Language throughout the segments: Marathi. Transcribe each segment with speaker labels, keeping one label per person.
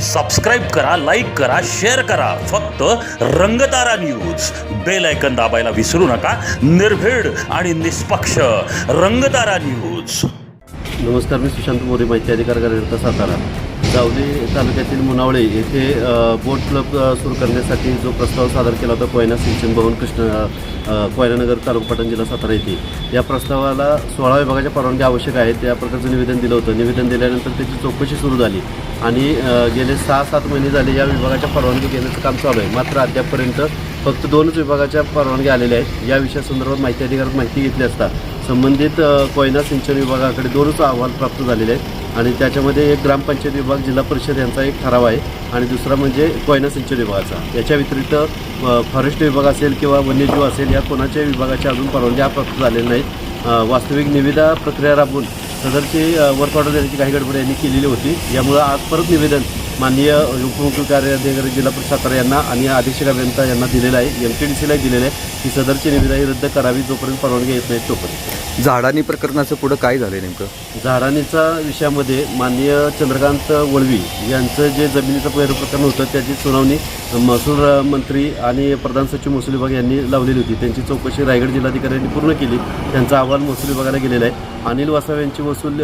Speaker 1: सबस्क्राईब करा लाईक करा शेअर करा. फक्त रंगतारा न्यूज बेल ऐकन दाबायला विसरू नका. निर्भीड आणि निष्पक्ष रंगतारा न्यूज
Speaker 2: नमस्कार मी सुशांत मोरे माहिती अधिकार कार्यकर्ता सातारा. जावली तालुक्यातील मुनावळे येथे बोट क्लब सुरू करण्यासाठी जो प्रस्ताव सादर केला होता कोयना सिंचन भवन कृष्ण कोयनानगर तालुका पाटण जिल्हा सातारा येथे. या प्रस्तावाला सोळा विभागाच्या परवानगी आवश्यक आहेत. त्या प्रकारचं निवेदन दिलं होतं. निवेदन दिल्यानंतर त्याची चौकशी सुरू झाली. आणि गेले सहा सात महिने झाले या विभागाच्या परवानगी घेण्याचं काम चालू आहे. मात्र अद्यापपर्यंत फक्त दोनच विभागाच्या परवानगी आलेल्या आहेत. या विषयासंदर्भात माहिती अधिकारात माहिती घेतली असता संबंधित कोयना सिंचन विभागाकडे दोनच अहवाल प्राप्त झालेले आहेत आणि त्याच्यामध्ये एक ग्रामपंचायत विभाग जिल्हा परिषद यांचा एक ठराव आहे आणि दुसरा म्हणजे कोयना सिंचन विभागाचा. याच्या व्यतिरिक्त फॉरेस्ट विभाग असेल किंवा वन्यजीव असेल या कोणाच्याही विभागाच्या अजून परवानग्या प्राप्त झालेल्या नाहीत. वास्तविक निविदा प्रक्रिया राबवून सदरची वर्क ऑर्डर देण्याची काही गडबड यांनी केलेली होती. यामुळं आज परत निवेदन माननीय उपमुख्य कार्याधिकारी जिल्हा सातारा यांना आणि अधीक्षक अभियंता यांना दिलेलं आहे. एम टी डी सीलाही दिलेलं आहे. की सदरची निविदा ही रद्द करावी जोपर्यंत परवानगी येत नाहीत तोपर्यंत.
Speaker 3: झाडानी प्रकरणाचं पुढं काय झालंय नेमकं?
Speaker 2: झाडानीचा विषयामध्ये माननीय चंद्रकांत वळवी यांचं जे जमिनीचं पैर प्रकरण होतं त्याची सुनावणी महसूल मंत्री आणि प्रधान सचिव महसूल विभाग यांनी लावलेली होती. त्यांची चौकशी रायगड जिल्हाधिकारी यांनी पूर्ण केली. त्यांचा अहवाल महसूल विभागाला गेलेला आहे. अनिल वासावे यांची वसूल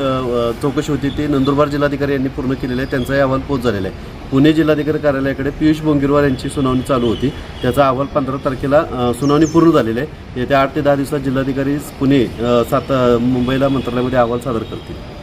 Speaker 2: चौकशी होती ती नंदुरबार जिल्हाधिकारी यांनी पूर्ण केलेली आहे. त्यांचाही अहवाल पोच झालेला आहे. पुणे जिल्हाधिकारी कार्यालयाकडे पियुष बोंगिरवार यांची सुनावणी चालू होती. त्याचा अहवाल पंधरा तारखेला सुनावणी पूर्ण झालेली आहे. येत्या आठ ते दहा दिवसात जिल्हाधिकारी पुणे सात मुंबईला मंत्रालयामध्ये अहवाल सादर करतील.